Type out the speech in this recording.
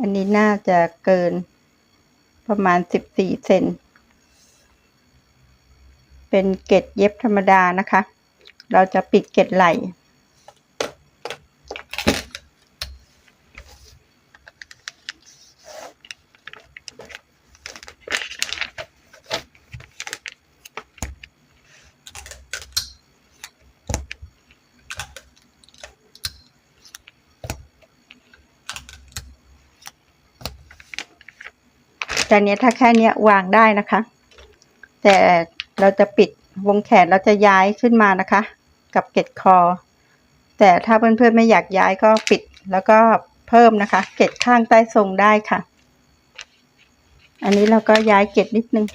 อันนี้น่าจะเกินประมาณสิบสี่เซน เป็นเกล็ดเย็บธรรมดานะคะ เราจะปิดเกล็ดไหล่ แต่เนี้ยถ้าแค่เนี้ยวางได้นะคะ แต่เราจะปิดวงแขนเราจะย้ายขึ้นมานะคะ กับเกล็ดคอ แต่ถ้าเพื่อนๆไม่อยากย้ายก็ปิดแล้วก็เพิ่มนะคะ เกล็ดข้างใต้ทรงได้ค่ะ อันนี้เราก็ย้ายเกล็ดนิดนึง